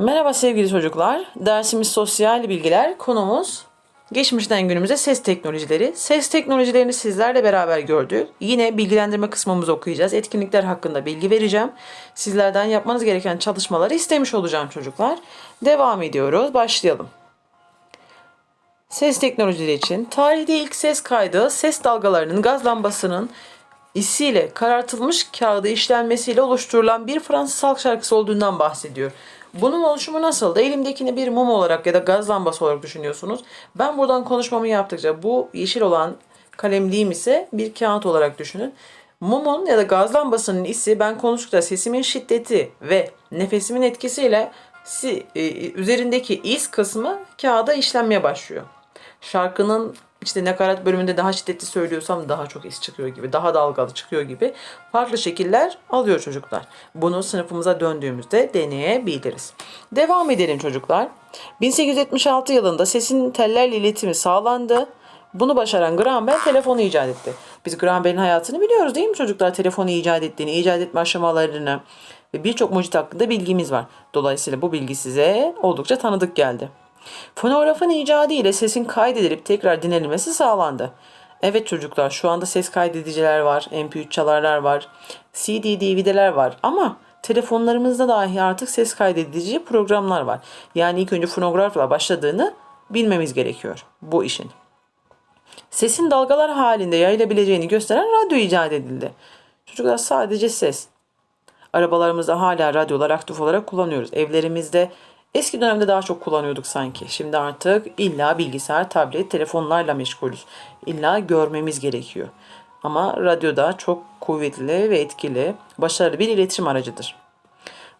Merhaba sevgili çocuklar. Dersimiz sosyal bilgiler. Konumuz geçmişten günümüze ses teknolojileri. Ses teknolojilerini sizlerle beraber gördük. Yine bilgilendirme kısmımızı okuyacağız. Etkinlikler hakkında bilgi vereceğim. Sizlerden yapmanız gereken çalışmaları istemiş olacağım çocuklar. Devam ediyoruz. Başlayalım. Ses teknolojileri için tarihte ilk ses kaydı ses dalgalarının gaz lambasının isiyle karartılmış kağıda işlenmesiyle oluşturulan bir Fransız halk şarkısı olduğundan bahsediyor. Bunun oluşumu nasıldı? Elimdekini bir mum olarak ya da gaz lambası olarak düşünüyorsunuz. Ben buradan konuşmamı yaptıkça bu yeşil olan kalemliğim ise bir kağıt olarak düşünün. Mumun ya da gaz lambasının isi ben konuştukça sesimin şiddeti ve nefesimin etkisiyle si- e, üzerindeki iz kısmı kağıda işlenmeye başlıyor. Şarkının işte nakarat bölümünde daha şiddetli söylüyorsam daha çok iz çıkıyor gibi, daha dalgalı çıkıyor gibi farklı şekiller alıyor çocuklar. Bunu sınıfımıza döndüğümüzde deneyebiliriz. Devam edelim çocuklar. 1876 yılında sesin tellerle iletimi sağlandı. Bunu başaran Graham Bell telefonu icat etti. Biz Graham Bell'in hayatını biliyoruz değil mi çocuklar? Telefonu icat ettiğini, icat etme aşamalarını ve birçok mucit hakkında bilgimiz var. Dolayısıyla bu bilgi size oldukça tanıdık geldi. Fonografın icadı ile sesin kaydedilip tekrar dinlenilmesi sağlandı. Evet çocuklar şu anda ses kaydediciler var, MP3 çalarlar var, CD, DVD'ler var ama telefonlarımızda dahi artık ses kaydedici programlar var. Yani ilk önce fonografla başladığını bilmemiz gerekiyor bu işin. Sesin dalgalar halinde yayılabileceğini gösteren radyo icat edildi. Çocuklar sadece ses. Arabalarımızda hala radyolar aktif olarak kullanıyoruz. Evlerimizde eski dönemde daha çok kullanıyorduk sanki. Şimdi artık illa bilgisayar, tablet, telefonlarla meşgulüz. İlla görmemiz gerekiyor. Ama radyo da çok kuvvetli ve etkili, başarılı bir iletişim aracıdır.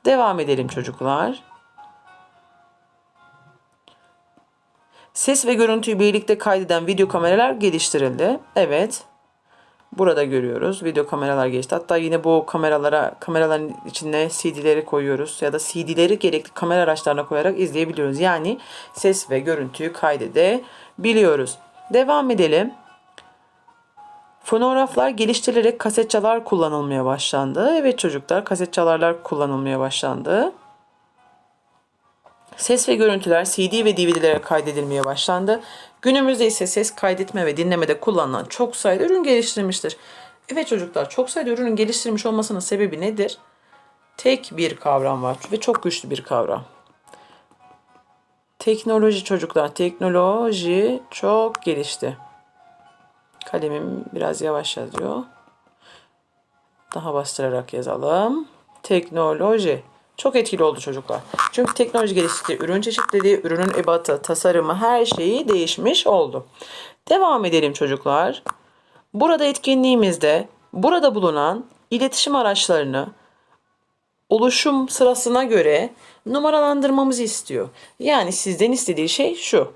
Devam edelim çocuklar. Ses ve görüntüyü birlikte kaydeden video kameralar geliştirildi. Evet. Burada görüyoruz. Video kameralar geçti. Hatta yine bu kameralara, kameraların içine CD'leri koyuyoruz ya da CD'leri gerekli kamera araçlarına koyarak izleyebiliyoruz. Yani ses ve görüntüyü kaydedebiliyoruz. Devam edelim. Fonograflar geliştirilerek kasetçalar kullanılmaya başlandı. Evet çocuklar kasetçalarlar kullanılmaya başlandı. Ses ve görüntüler CD ve DVD'lere kaydedilmeye başlandı. Günümüzde ise ses kaydetme ve dinlemede kullanılan çok sayıda ürün geliştirilmiştir. Evet çocuklar çok sayıda ürünün geliştirilmiş olmasının sebebi nedir? Tek bir kavram var ve çok güçlü bir kavram. Teknoloji çocuklar, teknoloji çok gelişti. Kalemim biraz yavaş yazıyor. Daha bastırarak yazalım. Teknoloji. Çok etkili oldu çocuklar. Çünkü teknoloji geliştikçe ürün çeşitliliği, ürünün ebatı, tasarımı her şeyi değişmiş oldu. Devam edelim çocuklar. Burada etkinliğimizde burada bulunan iletişim araçlarını oluşum sırasına göre numaralandırmamızı istiyor. Yani sizden istediği şey şu.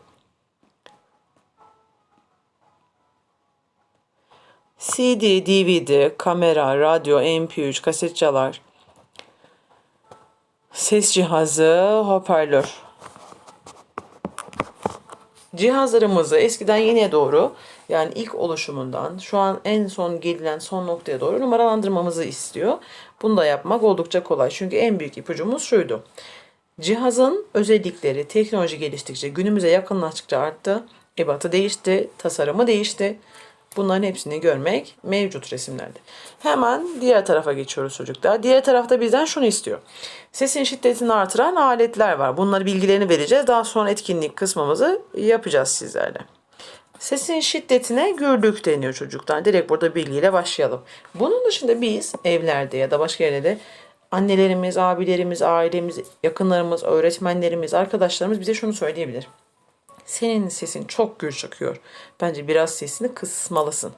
CD, DVD, kamera, radyo, MP3, kaset çalar, ses cihazı, hoparlör. Cihazlarımızı eskiden yine doğru yani ilk oluşumundan şu an en son gelinen son noktaya doğru numaralandırmamızı istiyor. Bunu da yapmak oldukça kolay. Çünkü en büyük ipucumuz şuydu. Cihazın özellikleri teknoloji geliştikçe günümüze yakınlaştıkça arttı. Ebatı değişti, tasarımı değişti. Bunların hepsini görmek mevcut resimlerde. Hemen diğer tarafa geçiyoruz çocuklar. Diğer tarafta bizden şunu istiyor. Sesin şiddetini artıran aletler var. Bunları bilgilerini vereceğiz. Daha sonra etkinlik kısmımızı yapacağız sizlerle. Sesin şiddetine gürlük deniyor çocuklar. Direkt burada bilgiyle başlayalım. Bunun dışında biz evlerde ya da başka yerlerde annelerimiz, abilerimiz, ailemiz, yakınlarımız, öğretmenlerimiz, arkadaşlarımız bize şunu söyleyebilir. Senin sesin çok gür çıkıyor. Bence biraz sesini kısmalısın.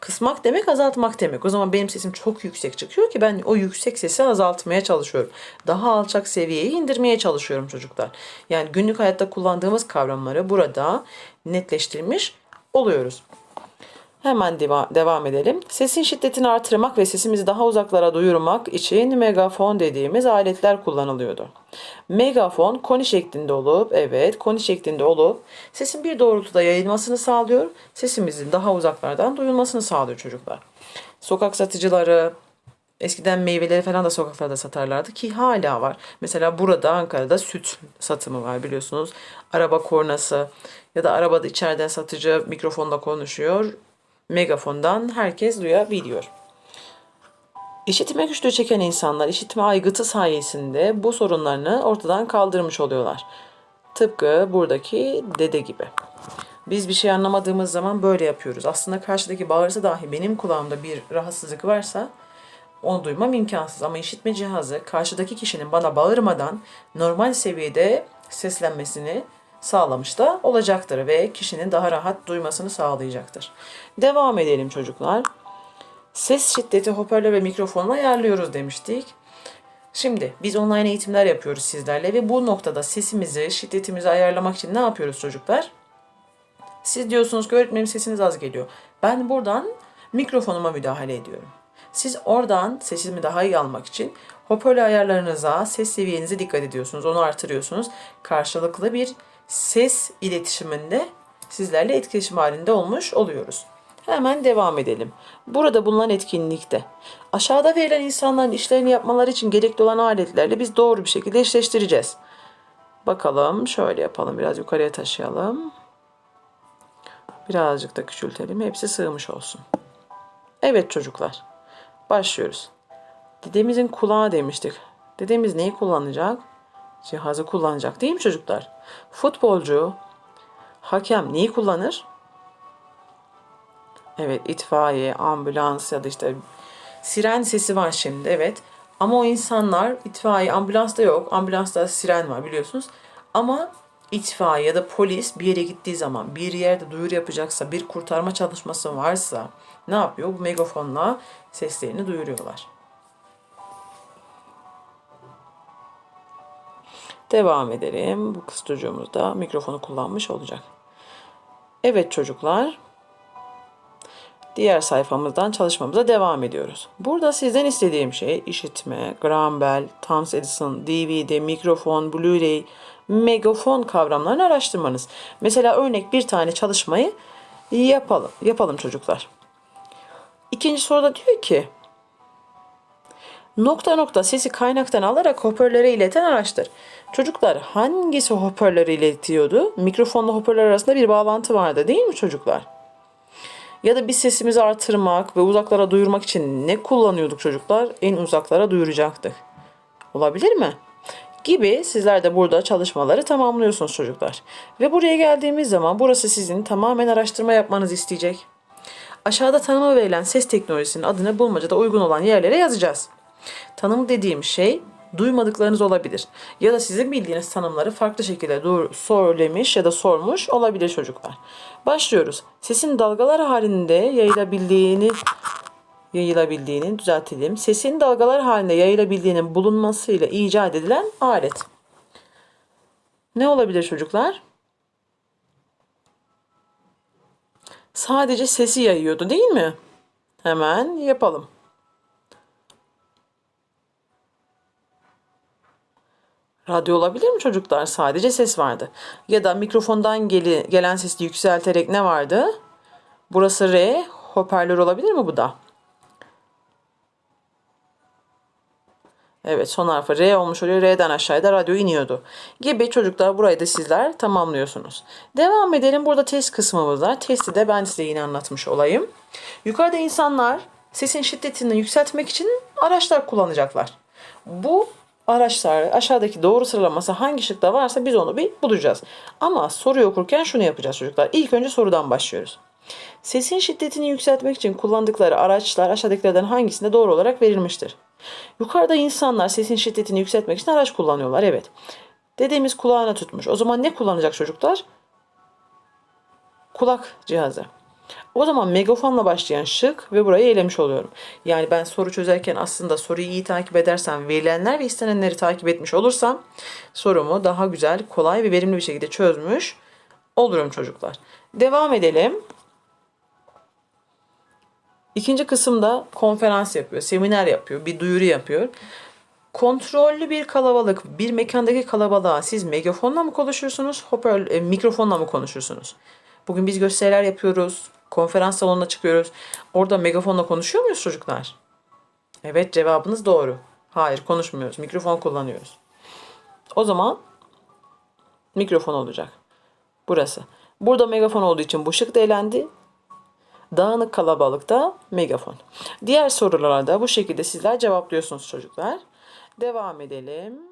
Kısmak demek azaltmak demek. O zaman benim sesim çok yüksek çıkıyor ki ben o yüksek sesi azaltmaya çalışıyorum. Daha alçak seviyeye indirmeye çalışıyorum çocuklar. Yani günlük hayatta kullandığımız kavramları burada netleştirmiş oluyoruz. Hemen deva- devam edelim. Sesin şiddetini artırmak ve sesimizi daha uzaklara duyurmak için megafon dediğimiz aletler kullanılıyordu. Megafon koni şeklinde olup, evet koni şeklinde olup sesin bir doğrultuda yayılmasını sağlıyor. Sesimizin daha uzaklardan duyulmasını sağlıyor çocuklar. Sokak satıcıları, Eskiden meyveleri falan da sokaklarda satarlardı ki hala var. Mesela burada Ankara'da süt satımı var biliyorsunuz. Araba kornası ya da arabada içeriden satıcı mikrofonla konuşuyor. Megafondan herkes duyabiliyor. İşitme güçlüğü çeken insanlar işitme aygıtı sayesinde bu sorunlarını ortadan kaldırmış oluyorlar. Tıpkı buradaki dede gibi. Biz bir şey anlamadığımız zaman böyle yapıyoruz. Aslında karşıdaki bağırsa dahi benim kulağımda bir rahatsızlık varsa onu duymam imkansız. Ama işitme cihazı karşıdaki kişinin bana bağırmadan normal seviyede seslenmesini sağlamış da olacaktır ve kişinin daha rahat duymasını sağlayacaktır. Devam edelim çocuklar. Ses şiddeti hoparlör ve mikrofonla ayarlıyoruz demiştik. Şimdi biz online eğitimler yapıyoruz sizlerle ve bu noktada sesimizi, şiddetimizi ayarlamak için ne yapıyoruz çocuklar? Siz diyorsunuz ki öğretmenim sesiniz az geliyor. Ben buradan mikrofonuma müdahale ediyorum. Siz oradan sesimi daha iyi almak için hoparlör ayarlarınıza, ses seviyenize dikkat ediyorsunuz. Onu artırıyorsunuz. Karşılıklı bir ses iletişiminde sizlerle etkileşim halinde olmuş oluyoruz. Hemen devam edelim. Burada bulunan etkinlikte aşağıda verilen insanların işlerini yapmaları için gerekli olan aletlerle biz doğru bir şekilde eşleştireceğiz. Bakalım şöyle yapalım biraz yukarıya taşıyalım. Birazcık da küçültelim. Hepsi sığmış olsun. Evet çocuklar. Başlıyoruz. Dedemizin kulağı demiştik. Dedemiz neyi kullanacak? Cihazı kullanacak değil mi çocuklar? Futbolcu, hakem neyi kullanır? Evet itfaiye, ambulans ya da işte siren sesi var şimdi evet. Ama o insanlar itfaiye, ambulansta yok. Ambulansta siren var biliyorsunuz. Ama itfaiye ya da polis bir yere gittiği zaman bir yerde duyuru yapacaksa, bir kurtarma çalışması varsa ne yapıyor? Bu megafonla seslerini duyuruyorlar. Devam edelim. Bu kız çocuğumuz da mikrofonu kullanmış olacak. Evet çocuklar. Diğer sayfamızdan çalışmamıza devam ediyoruz. Burada sizden istediğim şey işitme, Graham Bell, Thomas Edison, DVD, mikrofon, Blu-ray, megafon kavramlarını araştırmanız. Mesela örnek bir tane çalışmayı yapalım. Yapalım çocuklar. İkinci soruda diyor ki nokta nokta sesi kaynaktan alarak hoparlöre ileten araçtır. Çocuklar hangisi hoparlöre iletiyordu? Mikrofonla hoparlör arasında bir bağlantı vardı değil mi çocuklar? Ya da biz sesimizi artırmak ve uzaklara duyurmak için ne kullanıyorduk çocuklar? En uzaklara duyuracaktık. Olabilir mi? Gibi sizler de burada çalışmaları tamamlıyorsunuz çocuklar. Ve buraya geldiğimiz zaman burası sizin tamamen araştırma yapmanızı isteyecek. Aşağıda tanımı verilen ses teknolojisinin adını bulmacada uygun olan yerlere yazacağız. Tanım dediğim şey duymadıklarınız olabilir. Ya da sizin bildiğiniz tanımları farklı şekilde dur, söylemiş ya da sormuş olabilir çocuklar. Başlıyoruz. Sesin dalgalar halinde yayılabildiğini yayılabildiğini düzeltelim. Sesin dalgalar halinde yayılabildiğinin bulunmasıyla icat edilen alet. Ne olabilir çocuklar? Sadece sesi yayıyordu değil mi? Hemen yapalım. Radyo olabilir mi çocuklar? Sadece ses vardı. Ya da mikrofondan geli, gelen sesi yükselterek ne vardı? Burası R. Hoparlör olabilir mi bu da? Evet son harfi R olmuş oluyor. R'den aşağıda radyo iniyordu. Gibi çocuklar burayı da sizler tamamlıyorsunuz. Devam edelim. Burada test kısmımız var. Testi de ben size yine anlatmış olayım. Yukarıda insanlar sesin şiddetini yükseltmek için araçlar kullanacaklar. Bu araçlar aşağıdaki doğru sıralaması hangi şıkta varsa biz onu bir bulacağız. Ama soruyu okurken şunu yapacağız çocuklar. İlk önce sorudan başlıyoruz. Sesin şiddetini yükseltmek için kullandıkları araçlar aşağıdakilerden hangisinde doğru olarak verilmiştir? Yukarıda insanlar sesin şiddetini yükseltmek için araç kullanıyorlar. Evet. Dedemiz kulağına tutmuş. O zaman ne kullanacak çocuklar? Kulak cihazı. O zaman megafonla başlayan şık ve burayı elemiş oluyorum. Yani ben soru çözerken aslında soruyu iyi takip edersem, verilenler ve istenenleri takip etmiş olursam sorumu daha güzel, kolay ve verimli bir şekilde çözmüş olurum çocuklar. Devam edelim. İkinci kısımda konferans yapıyor, seminer yapıyor, bir duyuru yapıyor. Kontrollü bir kalabalık, bir mekandaki kalabalığa siz megafonla mı konuşursunuz, hoparlör, e, mikrofonla mı konuşursunuz? Bugün biz gösteriler yapıyoruz, konferans salonuna çıkıyoruz. Orada megafonla konuşuyor muyuz çocuklar? Evet cevabınız doğru. Hayır konuşmuyoruz. Mikrofon kullanıyoruz. O zaman mikrofon olacak. Burası. Burada megafon olduğu için bu şık da elendi. Dağınık kalabalıkta megafon. Diğer sorulara da bu şekilde sizler cevaplıyorsunuz çocuklar. Devam edelim.